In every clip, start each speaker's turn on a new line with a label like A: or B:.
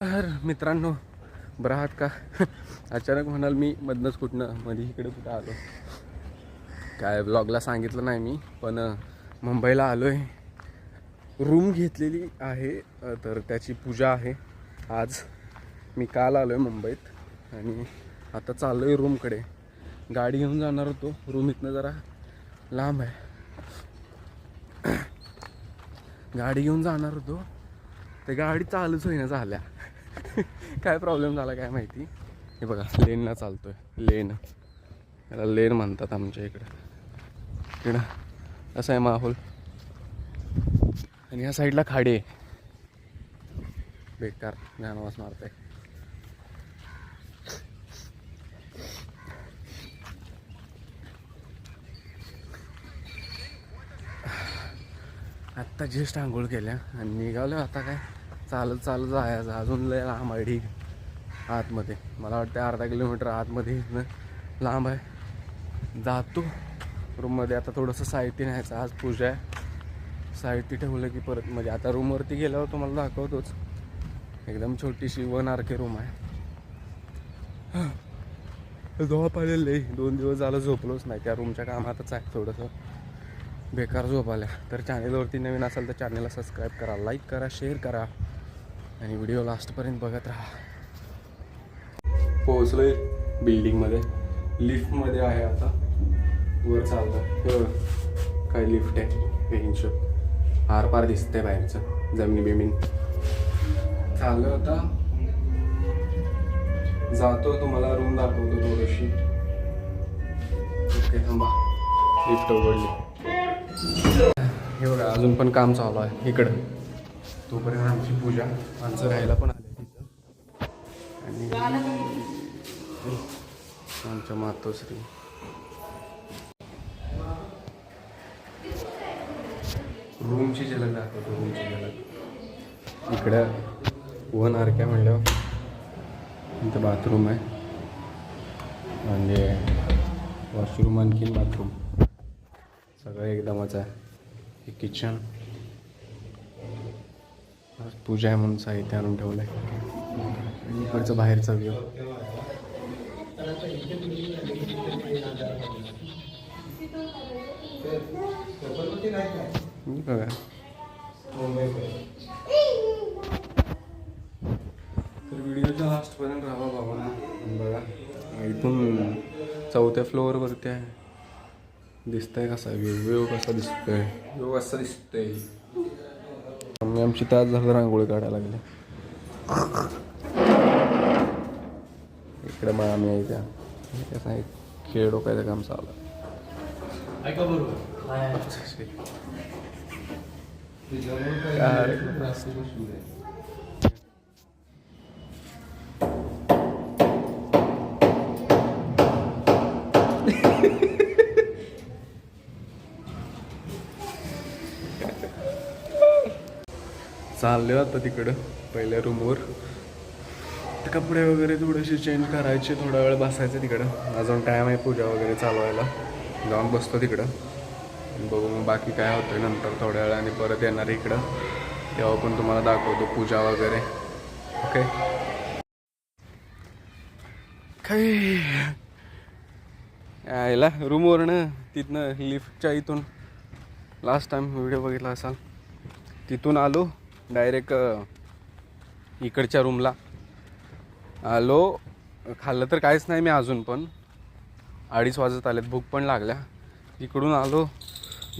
A: तर मित्रांनो बरं आहात का? अचानक म्हणाल मी मधनंच कुठनं मध्ये इकडे कुठं आलो. काय ब्लॉगला सांगितलं नाही मी पण मुंबईला आलो आहे रूम घेतलेली आहे तर त्याची पूजा आहे. आज मी काल आलो आहे मुंबईत आणि आता चाललो आहे रूमकडे. गाडी घेऊन जाणार होतो रूम इथनं जरा लांब आहे. गाडी घेऊन जाणार होतो. ते गाडी चालूच होईना झाल्या. काय प्रॉब्लेम झाला काय माहिती? हे बघा लेनला चालतोय. लेन याला लेन म्हणतात आमच्या इकडं. इकडं. असं आहे माहोल. आणि ह्या साईडला खाडे. आहे. बेकार ज्ञानवास आहे आत्ता जस्ट आंघोळ केल्या आणि निघालो आता काय? चालत चालत जायचं. अजून लय लांब आहे ढीग आतमध्ये. मला वाटतं अर्धा किलोमीटर आतमध्ये इथनं लांब आहे. जातो. रूममध्ये आता थोडंसं साहित्य न्यायचं. आज पूजा आहे. साहित्य ठेवलं की परत म्हणजे आता रूमवरती गेल्यावर तुम्हाला दाखवतोच. एकदम छोटीशी वन आर के रूम आहे. झोप आलेलं दोन दिवस झालं झोपलोच नाही. त्या रूमच्या कामातच आहे थोडंसं. बेकार झोप आल्या. तर चॅनेलवरती नवीन असाल तर चॅनेलला सबस्क्राईब करा लाईक करा शेअर करा. आणि व्हिडिओ लास्टपर्यंत बघत राहा. पोहोचलोय बिल्डिंगमध्ये. लिफ्टमध्ये आहे आता. वर चाललं हे. बघ, काय लिफ्ट आहे? हे हिंशोब आर पार दिसतंय बाहेरचं. जमिनी बिमीन. चाललं आता. जातो तुम्हाला रूम दाखवतो थोडीशी. ओके थांबा. लिफ्ट उघडली. हे बघा अजून पण काम चालू आहे. इकडं. तोपर्यंत आमची पूजा माणसं राहायला पण आले तिथं. आणि आमच्या मातोश्री. रूमची झलक दाखवतो रूमची झलक. इकडं वन आर काय म्हणल्यावर इथं बाथरूम आहे. म्हणजे वॉशरूम आणखीन बाथरूम. सगळं एकदमच आहे. हे किचन पूजा आहे म्हणून साहित्य आणून ठेवलं आहे इकडचं बाहेरचा व्ह्यू बघा. तर व्हिडिओच्या लास्टपर्यंत राहा बाबा. बघा. इथून चौथ्या फ्लोअरवरती आहे. दिसतंय कसा? व्ह्यू व्ह्यू कसा दिसतोय? व्ह्यू कसा दिसतोय? आम्ही आमची तास झालं रांगोळी काढायला लागले. इकडे मग आम्ही आहे त्या. कसं आहे? खेळ डोकायचं काम चालू चाललो आता तिकडं पहिल्या रूमवर ते कपडे वगैरे थोडेसे चेंज करायचे थोडा वेळ बसायचं तिकडं. अजून टाईम आहे पूजा वगैरे चालवायला. जाऊन बसतो तिकडं. बघू मग बाकी काय होतं नंतर थोड्या वेळाने परत येणार इकडं. तेव्हा पण तुम्हाला दाखवतो पूजा वगैरे. ओके काय? यायला रूमवरनं तिथनं लिफ्टच्या इथून. लास्ट टाईम व्हिडिओ बघितला असाल. तिथून आलो. डायरेक्ट इकडच्या रूमला आलो खाल्लं तर काहीच नाही मी अजून पण. अडीच वाजत आलेत भूक पण लागल्या. इकडून आलो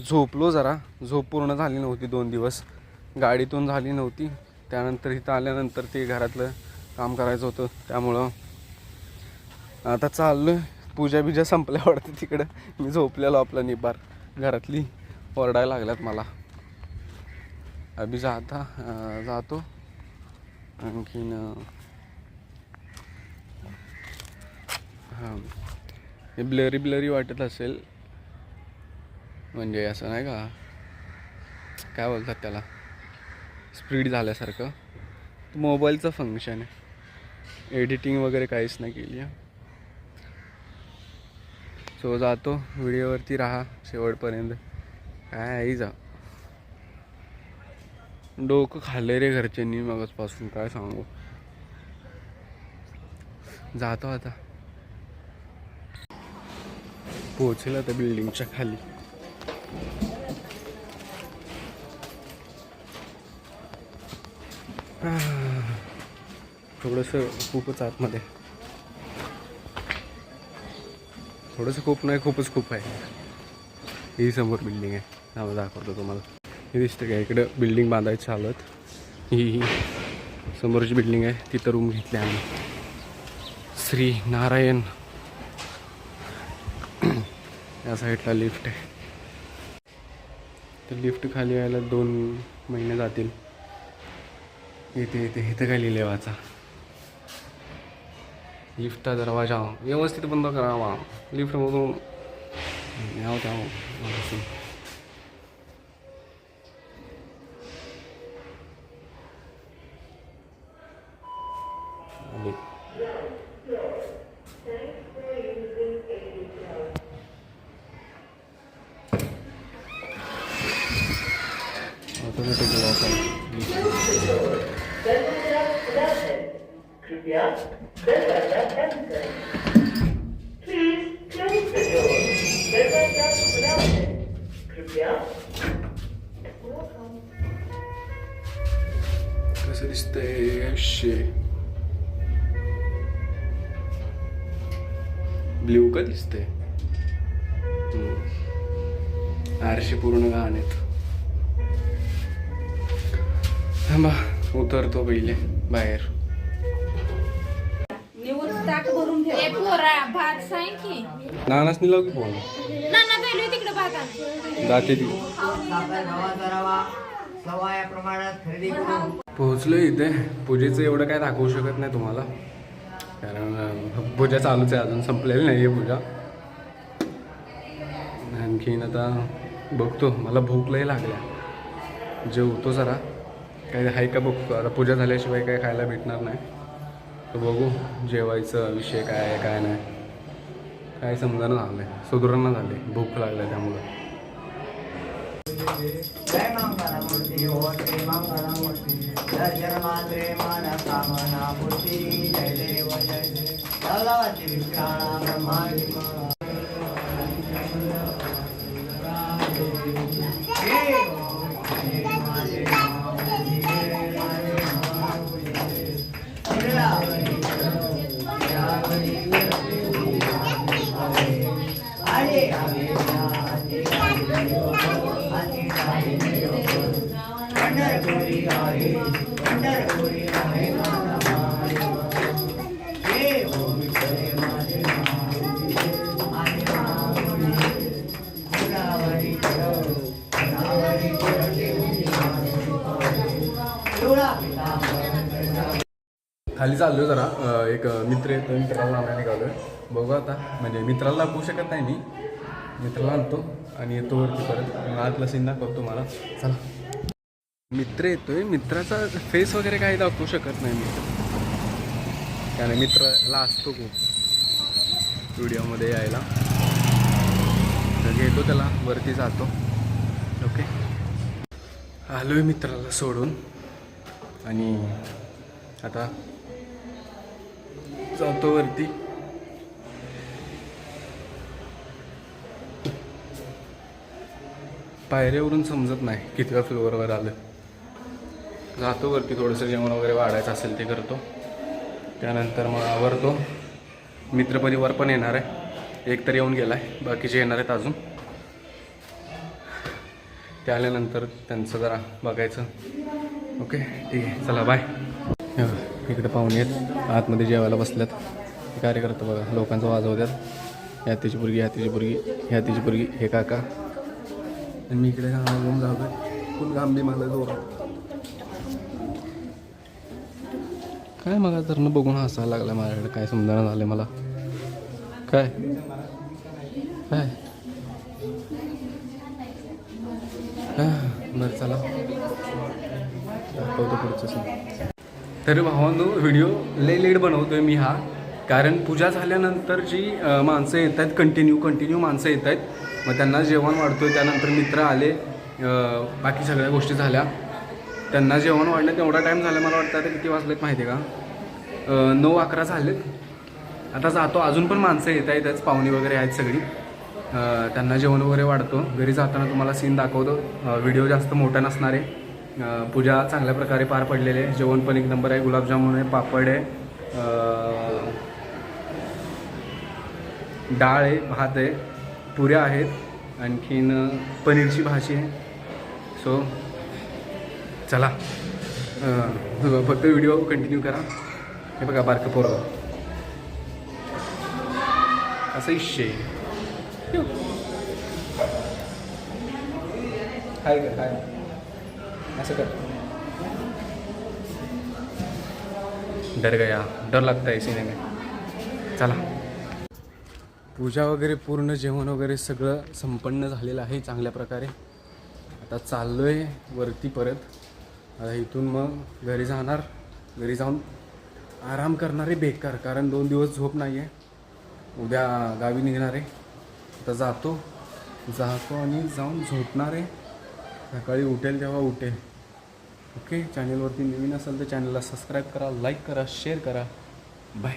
A: झोपलो जरा. झोप पूर्ण झाली नव्हती दोन दिवस. गाडीतून झाली नव्हती. त्यानंतर इथं आल्यानंतर ते घरातलं काम करायचं होतं. त्यामुळं आता चाललो पूजा बिजा संपल्या वाटतं तिकडं. मी झोपलेलो आपलं निबार. घरातली ओरडायला लागल्यात मला. अभि जाता जातो। आणखीन हां हे ब्लरी ब्लरी वाटत असेल. म्हणजे असं नाही का? काय बोलतात त्याला? स्पीड झाल्यासारखं. मोबाईलचं फंक्शन आहे. एडिटिंग वगैरे काहीच नाही केली आहे. सो जातो. व्हिडिओवरती राहा. शेवटपर्यंत. काय जा. डोकं खाल्ले रे घरच्यांनी मगचपासून काय सांगू? जातो आता. पोहोचेल आता बिल्डिंगच्या खाली. थोडंसं खूपच आतमध्ये. थोडंसं खूप नाही खूपच खूप आहे. ही समोर बिल्डिंग आहे. त्यामुळे दाखवतो तुम्हाला. हे दिसतं का? इकडं बिल्डिंग बांधायची चालत ही ही समोरची बिल्डिंग आहे. तिथं रूम घेतली आम्ही. श्री नारायण. या साईडला लिफ्ट आहे. तर लिफ्ट खाली यायला दोन महिने जातील. येते येते इथं काय लिहिले वाचा. लिफ्टचा दरवाजा. व्यवस्थित बंद करावा. लिफ्टमधून याव त्या असं. आणि ऑटोमॅटिक लॉक आहे
B: कृपया दरवाजा
A: ब्ल्यू का दिसतंय? हम्म. आरशे पूर्ण घाण आहेत. थांबा उतरतो पहिले बाहेर. नानाच निलाव की. फोन. जाते ती. पोहोचलो इथे. पूजेचं एवढं काय दाखवू शकत नाही तुम्हाला. कारण पूजा चालूच आहे अजून संपलेली नाही आहे पूजा. आणखीन आता बघतो मला भूक लई लागल्या. जेवतो जरा. काही आहे का बघतो. आता पूजा झाल्याशिवाय काही खायला भेटणार नाही. तर बघू जेवायचं विषय काय आहे काय नाही. काय समजानं झालं आहे सुधारणा झाले. भूक लागल्या त्यामुळं.
C: जय मंगला मूर्ती होते मंगला दर्शन मात्रे मन कामना मूर्ती जय देव जय देव। भगवती विष्णा ब्रह्मा पंढरपुरी
A: खाली चाललो जरा एक मित्र येतो मित्राला आणायला निघालो आहे बघू आता म्हणजे मित्राला दाखवू शकत नाही मी. मित्राला आणतो आणि येतो वरती परत. मग आतला सीन दाखवतो मला चला. मित्र येतोय. मित्राचा फेस वगैरे काही दाखवू शकत नाही मी. कारण मित्राला असतो खूप. व्हिडिओमध्ये यायला. तर घेतो त्याला वरती जातो. ओके आलो आहे मित्राला सोडून. आणि आता जातो वरती. पायऱ्यावरून समजत नाही कितव्या फ्लोअरवर आलं. जातो वरती थोडंसं जेवण वगैरे वाढायचं असेल ते करतो. त्यानंतर मग आवरतो. मित्रपरिवार पण येणार आहे. एक तर येऊन गेला आहे बाकीचे येणार आहेत अजून. ते आल्यानंतर त्यांचं जरा बघायचं. ओके? ठीक आहे. चला बाय इकडे पाहुणे आहेत. आतमध्ये जेवायला बसल्यात कार्य करतो बघा लोकांचं वाजवतात ह्या तिची पुरगी ह्या तिची पुरगी ह्या तिची पुरगी हे काका. आणि मी इकडे घेऊन जातो फुल गांबी मला जोर काय मग तर न बघून हसायला लागला माझ्याकडे? काय समजायला झालं मला. काय? काय? बरं चला. दाखवतो पुढचं. तर भावांनो व्हिडिओ लय लेट बनवतोय मी हा. कारण पूजा झाल्यानंतर जी माणसं येत आहेत कंटिन्यू कंटिन्यू माणसं येत आहेत मग त्यांना जेवण वाढतोय त्यानंतर मित्र आले बाकी सगळ्या गोष्टी झाल्या. त्यांना जेवण वाढलं तेवढा टाईम झाला मला वाटतं आता किती वाजलेत माहिती आहे का नऊ अकरा झालेत. आता जातो अजून पण माणसं येत आहेतच पाहुणी वगैरे आहेत सगळी. त्यांना जेवण वगैरे वाढतो. घरी जाताना तुम्हाला सीन दाखवतो. व्हिडिओ जास्त मोठा नसणार आहे. पूजा चांगल्या प्रकारे पार पडलेली आहे. जेवण पण एक नंबर आहे. गुलाबजामुन आहे पापड आहे डाळ आहे भात आहे पुऱ्या आहेत आणखीन पनीरची भाजी आहे. सो चला. फक्त व्हिडिओ कंटिन्यू करा. हे बघा बारकं पोरं असं इशे हाय का हाय असं कर डर गया. डर लगता है सीने में चला. पूजा वगैरे पूर्ण जेवण वगैरे सगळं संपन्न झालेलं आहे चांगल्या प्रकारे. आता चाललो आहे वरती परत. आता इथून मग घरी जाणार. घरी जाऊन आराम करणार आहे बेकार कारण दोन दिवस झोप नाही आहे उद्या गावी निघणार आहे. आता जातो. जातो आणि जाऊन झोपणार आहे. सकाळी उठेल तेव्हा उठेल. ओके? चॅनलवरती नवीन असाल तर चॅनलला सबस्क्राईब करा लाईक करा शेअर करा. बाय